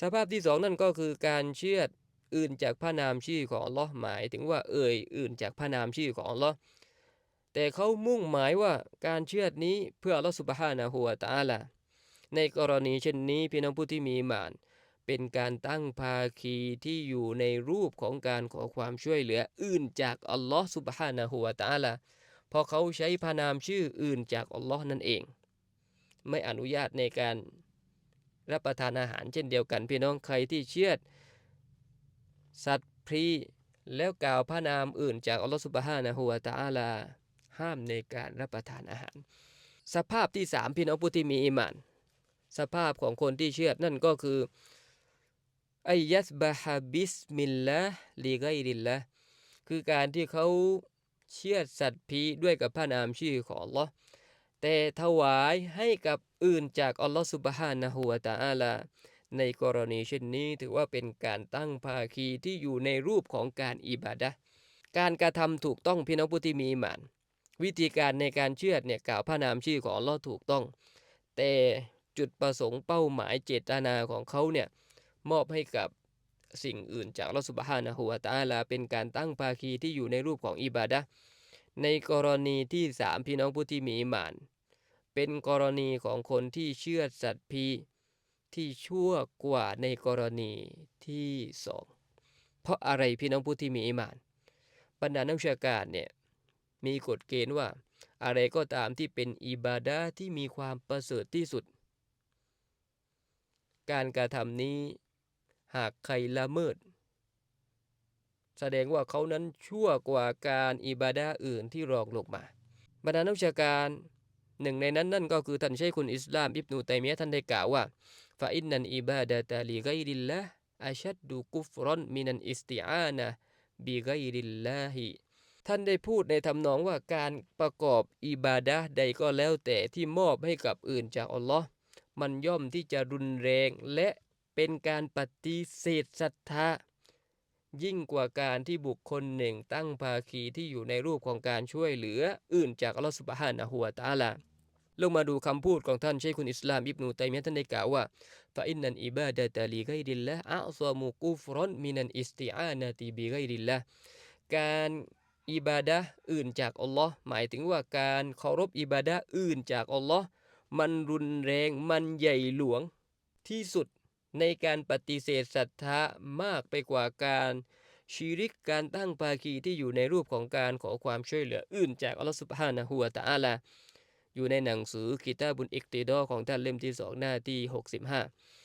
สภาพที่สองนั่นก็คือการเชื่อดอื่นจากพระนามชื่อของอัลลอฮ์หมายถึงว่าเอ่ยอื่นจากพระนามชื่อของอัลลอฮ์แต่เขามุ่งหมายว่าการเชื่อดนี้เพื่ออัลลอฮ์สุบฮานะฮูวตาลาในกรณีเช่นนี้พี่น้องผู้ที่มีหมาน เป็นการตั้งภาคีที่อยู่ในรูปของการขอความช่วยเหลืออื่นจากอัลลอฮ์สุบฮานะฮูวตาลาเพราะเขาใช้พระนามชื่ออื่นจากอัลลอฮ์นั่นเอง ไม่อนุญาตในการ รับประทานอาหารเช่นเดียวกัน พี่น้องใครที่เชื่อด สัตว์พรีแล้วกล่าวพระนามอื่นจากอัลลอฮฺสุบฮานะฮูวาตาลา ห้ามในการรับประทานอาหาร สภาพที่สามพี่น้องผู้ที่มีอิมาน สภาพของคนที่เชื่อนั่นก็คือไอยัสบะฮะบิสมิลลาลีไกริลละคือการที่เขาเชื่อสัตว์พีด้วยกับพระนามชื่อของอัลลอฮ์ แต่ถวายให้กับอื่นจากอัลลอฮ์สุบฮานะฮูวาตาอาลาในกรณีเช่นนี้ถือว่าเป็นการตั้งภาคีที่อยู่ในรูปของการอิบาดะการกระทำถูกต้องพี่น้องผู้ที่มีหมานวิธีการในการเชื่อเนี่ยกล่าวพระนามชื่อของอัลลอฮ์ถูกต้อง แต่จุดประสงค์เป้าหมายเจตนาของเขาเนี่ยมอบให้กับสิ่งอื่นจากลอสุบฮานะฮูวาตาลา เป็นการตั้งภาคีที่อยู่ในรูปของอิบาดะในกรณีที่สามพี่น้องผู้ที่มีอิมาน เป็นกรณีของคนที่เชื่อสัตว์พีที่ชั่วกว่าในกรณีที่สองเพราะอะไรพี่น้องผู้ที่มีอิมาน บรรดานักวิชาการเนี่ยมีกฎเกณฑ์ว่า อะไรก็ตามที่เป็นอิบาดาที่มีความประเสริฐที่สุด การกระทำนี้หากใครละเมิด แสดงว่าเขานั้นชั่วกว่าการอิบาดาอื่นที่รองลงมา บรรดานักวิชาการ หนึ่งในนั้นนั่นก็คือท่านใช้คุณอิสลามอิบนูตัยมียะท่านได้กล่าวว่าฟาอินนันอิบาดะตาลีไกริลละอาชัดดูกุฟรอนมินันอิสติอานะบิไกริลลาฮิท่านได้พูดในทำนองว่าการประกอบอิบาดะใดก็แล้วแต่ที่มอบให้กับอื่นจากอัลลอฮ์มันย่อมที่จะรุนแรงและเป็นการปฏิเสธศรัทธายิ่งกว่าการที่บุคคลหนึ่งตั้งภาคีที่อยู่ในรูปของการช่วยเหลืออื่นจากอัลลอฮฺสุบฮานะฮูวตาลา ลงมาดูคำพูดของท่านชัยคุณอิสลามอิบนูตัยมียท่านได้กล่าวว่าฟาอินนันอิบาดะตาลีไกดิลละอัลซามุกุฟรอนมินันอิสติอานะติบิไกดิลละการอิบาดะอื่นจากอัลลอฮ์หมายถึงว่าการเคารพอิบาดะอื่นจากอัลลอฮ์มันรุนแรงมันใหญ่หลวงที่สุดในการปฏิเสธศรัทธามากไปกว่าการชีริกการตั้งภาคีที่อยู่ในรูปของการขอความช่วยเหลืออื่นจากอัลลอฮฺสุบฮานะฮูวะตะอาลา อยู่ในหนังสือกิตาบุนอิกติดอของท่านเล่มที่สองหน้าที่ 65